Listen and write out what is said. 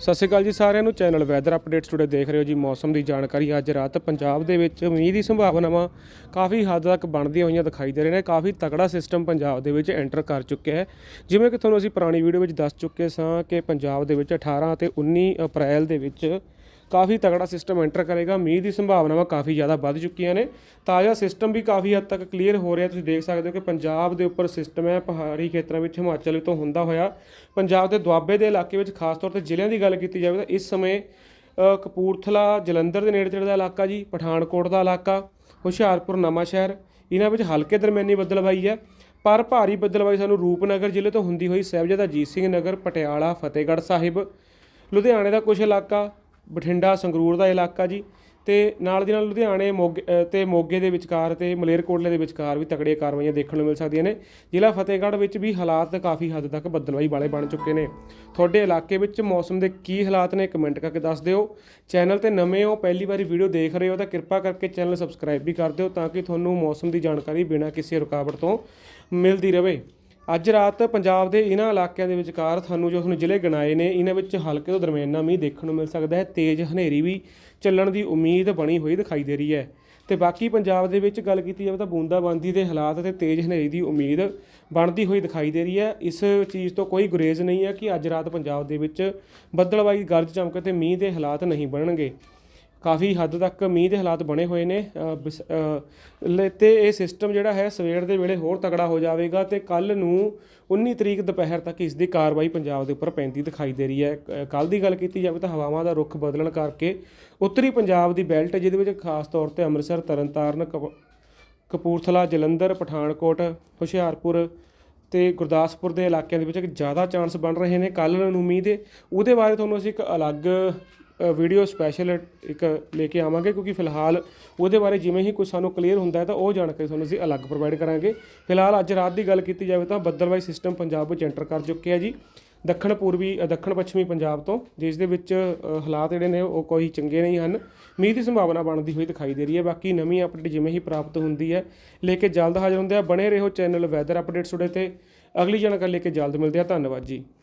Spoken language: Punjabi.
ਸਤਿ ਸ਼੍ਰੀ ਅਕਾਲ ਜੀ ਸਾਰਿਆਂ ਨੂੰ। ਚੈਨਲ ਵੈਦਰ ਅਪਡੇਟਸ ਟੁਡੇ ਦੇਖ ਰਹੇ ਹੋ ਜੀ। ਮੌਸਮ ਦੀ ਜਾਣਕਾਰੀ ਅੱਜ ਰਾਤ ਪੰਜਾਬ ਦੇ ਵਿੱਚ ਮੀਂਹ ਦੀ ਸੰਭਾਵਨਾਵਾਂ ਕਾਫੀ ਹੱਦ ਤੱਕ ਬਣਦੀਆਂ ਹੋਈਆਂ ਦਿਖਾਈ ਦੇ ਰਹੇ ਨੇ। ਕਾਫੀ ਤਕੜਾ ਸਿਸਟਮ ਪੰਜਾਬ ਦੇ ਵਿੱਚ ਐਂਟਰ ਕਰ ਚੁੱਕਿਆ ਹੈ। ਜਿਵੇਂ ਕਿ ਤੁਹਾਨੂੰ ਅਸੀਂ ਪੁਰਾਣੀ ਵੀਡੀਓ ਵਿੱਚ ਦੱਸ ਚੁੱਕੇ ਸਾਂ ਕਿ ਪੰਜਾਬ ਦੇ ਵਿੱਚ 18 ਅਤੇ 19 ਅਪ੍ਰੈਲ ਦੇ ਵਿੱਚ ਕਾਫੀ ਤਗੜਾ ਸਿਸਟਮ ਐਂਟਰ ਕਰੇਗਾ। ਮੀਂਹ ਦੀ ਸੰਭਾਵਨਾਵਾਂ ਕਾਫੀ ਜ਼ਿਆਦਾ ਵੱਧ ਚੁੱਕੀਆਂ ਨੇ। ਤਾਜ਼ਾ ਸਿਸਟਮ ਵੀ ਕਾਫੀ ਹੱਦ ਤੱਕ ਕਲੀਅਰ ਹੋ ਰਿਹਾ। ਤੁਸੀਂ ਦੇਖ ਸਕਦੇ ਹੋ ਕਿ ਪੰਜਾਬ ਦੇ ਉੱਪਰ ਸਿਸਟਮ ਹੈ। ਪਹਾੜੀ ਖੇਤਰਾਂ ਵਿੱਚ ਹਿਮਾਚਲ ਤੋਂ ਹੁੰਦਾ ਹੋਇਆ। ਪੰਜਾਬ ਦੇ ਦੁਆਬੇ ਦੇ ਇਲਾਕੇ ਵਿੱਚ ਖਾਸ ਤੌਰ ਤੇ ਜ਼ਿਲ੍ਹਿਆਂ ਦੀ ਗੱਲ ਕੀਤੀ ਜਾਵੇ ਤਾਂ ਇਸ ਸਮੇਂ ਕਪੂਰਥਲਾ, ਜਲੰਧਰ ਦੇ ਨੇੜੇ ਤੇੜੇ ਦਾ ਇਲਾਕਾ ਜੀ, ਪਠਾਨਕੋਟ ਦਾ ਇਲਾਕਾ, ਹੁਸ਼ਿਆਰਪੁਰ ਨਵਾਂ ਸ਼ਹਿਰ ਇਹਨਾਂ ਵਿੱਚ ਹਲਕੇ ਦਰਮਿਆਨੀ ਬੱਦਲਬਾਈ ਹੈ। ਪਰ ਭਾਰੀ ਬੱਦਲਬਾਈ ਸਾਨੂੰ ਰੂਪਨਗਰ ਜ਼ਿਲ੍ਹੇ ਤੋਂ ਹੁੰਦੀ ਹੋਈ ਸਾਹਿਬਜ਼ਾਦਾ ਅਜੀਤ ਸਿੰਘ ਨਗਰ, ਪਟਿਆਲਾ, ਫਤਿਹਗੜ੍ਹ ਸਾਹਿਬ, ਲੁਧਿਆਣੇ ਦਾ ਕੁਝ ਇਲਾਕਾ ਬਠਿੰਡਾ ਸੰਗਰੂਰ ਦਾ ਇਲਾਕਾ ਜੀ ਤੇ ਨਾਲ ਦੀ ਨਾਲ ਲੁਧਿਆਣੇ ਮੋਗੇ ਅ, ਤੇ ਮੋਗੇ ਦੇ ਵਿਚਕਾਰ ਤੇ ਮਲੇਰਕੋਟਲੇ ਦੇ ਵਿਚਕਾਰ ਵੀ ਤਕੜੀਆਂ ਕਾਰਵਾਈਆਂ ਦੇਖਣ ਨੂੰ ਮਿਲ ਸਕਦੀਆਂ ਨੇ। ਜ਼ਿਲ੍ਹਾ ਫਤਿਹਗੜ੍ਹ ਵਿੱਚ ਵੀ ਹਾਲਾਤ ਕਾਫੀ ਹੱਦ ਤੱਕ ਬੱਦਲਵਾਈ ਵਾਲੇ ਬਣ ਚੁੱਕੇ ਨੇ। ਤੁਹਾਡੇ ਇਲਾਕੇ ਵਿੱਚ ਮੌਸਮ ਦੇ ਕੀ ਹਾਲਾਤ ਨੇ ਕਮੈਂਟ ਕਰਕੇ ਦੱਸ ਦਿਓ। ਚੈਨਲ ਤੇ ਨਵੇਂ ਹੋ ਪਹਿਲੀ ਵਾਰੀ ਵੀਡੀਓ ਦੇਖ ਰਹੇ ਹੋ ਤਾਂ ਕਿਰਪਾ ਕਰਕੇ ਚੈਨਲ ਸਬਸਕ੍ਰਾਈਬ ਵੀ ਕਰ ਦਿਓ ਤਾਂ ਕਿ ਤੁਹਾਨੂੰ ਮੌਸਮ ਦੀ ਜਾਣਕਾਰੀ ਬਿਨਾਂ ਕਿਸੇ ਰੁਕਾਵਟ ਤੋਂ ਮਿਲਦੀ ਰਹੇ। ਅੱਜ ਰਾਤ ਪੰਜਾਬ ਦੇ ਇਹਨਾਂ ਇਲਾਕਿਆਂ ਦੇ ਵਿਚਕਾਰ ਤੁਹਾਨੂੰ ਜੋ ਤੁਹਾਨੂੰ ਜ਼ਿਲ੍ਹੇ ਗਿਣਾਏ ਨੇ, ਇਹਨਾਂ ਵਿੱਚ ਹਲਕੇ ਤੋਂ ਦਰਮਿਆਨਾ ਮੀਂਹ ਦੇਖਣ ਨੂੰ ਮਿਲ ਸਕਦਾ ਹੈ। ਤੇਜ਼ ਹਨੇਰੀ ਵੀ ਚੱਲਣ ਦੀ ਉਮੀਦ ਬਣੀ ਹੋਈ ਦਿਖਾਈ ਦੇ ਰਹੀ ਹੈ। ਤੇ ਬਾਕੀ ਪੰਜਾਬ ਦੇ ਵਿੱਚ ਗੱਲ ਕੀਤੀ ਜਾਵੇ ਤਾਂ ਬੂੰਦਾਬਾਂਦੀ ਦੇ ਹਾਲਾਤ ਅਤੇ ਤੇਜ਼ ਹਨੇਰੀ ਦੀ ਉਮੀਦ ਬਣਦੀ ਹੋਈ ਦਿਖਾਈ ਦੇ ਰਹੀ ਹੈ। ਇਸ ਚੀਜ਼ ਤੋਂ ਕੋਈ ਗੁਰੇਜ਼ ਨਹੀਂ ਹੈ ਕਿ ਅੱਜ ਰਾਤ ਪੰਜਾਬ ਦੇ ਵਿੱਚ ਬੱਦਲਵਾਈ ਗਰਜ ਚਮਕ ਤੇ ਮੀਂਹ ਦੇ ਹਾਲਾਤ ਨਹੀਂ ਬਣਨਗੇ। ਕਾਫੀ ਹੱਦ ਤੱਕ ਮੀਂਹ ਦੇ ਹਾਲਾਤ ਬਣੇ ਹੋਏ ਨੇ। ਬਿਸ- ਅ, ਤੇ ਇਹ ਸਿਸਟਮ ਜਿਹੜਾ ਹੈ ਸਵੇਰ ਦੇ ਵੇਲੇ ਹੋਰ ਤਕੜਾ ਹੋ ਜਾਵੇਗਾ ਤੇ ਕੱਲ ਨੂੰ 19 ਤਰੀਕ ਦੁਪਹਿਰ ਤੱਕ ਇਸ ਦੀ ਕਾਰਵਾਈ ਪੰਜਾਬ ਦੇ ਉੱਪਰ ਪੈਂਦੀ ਦਿਖਾਈ ਦੇ ਰਹੀ ਹੈ। ਕੱਲ ਦੀ ਗੱਲ ਕੀਤੀ ਜਾਵੇ ਤਾਂ ਹਵਾਵਾਂ ਦਾ ਰੁਖ ਬਦਲਣ ਕਰਕੇ ਉੱਤਰੀ ਪੰਜਾਬ ਦੀ ਬੈਲਟ ਜਿਹਦੇ ਵਿੱਚ ਖਾਸ ਤੌਰ ਤੇ ਅੰਮ੍ਰਿਤਸਰ ਤਰਨਤਾਰਨ ਕਪੂਰਥਲਾ ਜਲੰਧਰ ਪਠਾਨਕੋਟ ਹੁਸ਼ਿਆਰਪੁਰ ਤੇ ਗੁਰਦਾਸਪੁਰ ਦੇ ਇਲਾਕਿਆਂ ਦੇ ਵਿੱਚ ਇੱਕ ਜ਼ਿਆਦਾ ਚਾਂਸ ਬਣ ਰਹੇ ਨੇ ਕੱਲ ਨੂੰ ਮੀਂਹ ਦੇ। ਉਹਦੇ ਬਾਰੇ ਤੁਹਾਨੂੰ ਅਸੀਂ ਇੱਕ ਅਲੱਗ ਵੀਡੀਓ ਸਪੈਸ਼ਲ ਇੱਕ ਲੈ ਕੇ ਆਵਾਂਗੇ ਕਿਉਂਕਿ ਫਿਲਹਾਲ ਉਹਦੇ ਬਾਰੇ ਜਿਵੇਂ ਹੀ ਕੁਝ ਸਾਨੂੰ ਕਲੀਅਰ ਹੁੰਦਾ ਹੈ ਤਾਂ ਉਹ ਜਾਣਕਾਰੀ ਤੁਹਾਨੂੰ ਅਸੀਂ ਅਲੱਗ ਪ੍ਰੋਵਾਈਡ ਕਰਾਂਗੇ। ਫਿਲਹਾਲ ਅੱਜ ਰਾਤ ਦੀ ਗੱਲ ਕੀਤੀ ਜਾਵੇ ਤਾਂ ਬੱਦਲਵਾਈ ਸਿਸਟਮ ਪੰਜਾਬ ਵਿੱਚ ਐਂਟਰ ਕਰ ਚੁੱਕਿਆ ਜੀ। ਦੱਖਣ ਪੂਰਬੀ ਦੱਖਣ ਪੱਛਮੀ ਪੰਜਾਬ ਤੋਂ, ਜਿਸ ਦੇ ਵਿੱਚ ਹਾਲਾਤ ਜਿਹੜੇ ਨੇ ਉਹ ਕੋਈ ਚੰਗੇ ਨਹੀਂ ਹਨ। ਮੀਂਹ ਦੀ ਸੰਭਾਵਨਾ ਬਣਦੀ ਹੋਈ ਦਿਖਾਈ ਦੇ ਰਹੀ ਹੈ। ਬਾਕੀ ਨਵੀਂ ਅਪਡੇਟ ਜਿਵੇਂ ਹੀ ਪ੍ਰਾਪਤ ਹੁੰਦੀ ਹੈ, ਲੈ ਕੇ ਜਲਦ ਹਾਜ਼ਰ ਹੁੰਦੇ ਆ ਬਣੇ ਰਹੋ ਚੈਨਲ ਵੈਦਰ ਅਪਡੇਟਸ ਉਡੇ ਤੇ। ਅਗਲੀ ਜਾਣਕਾਰੀ ਲੈ ਕੇ ਜਲਦ ਮਿਲਦੇ ਆ ਧੰਨਵਾਦ ਜੀ।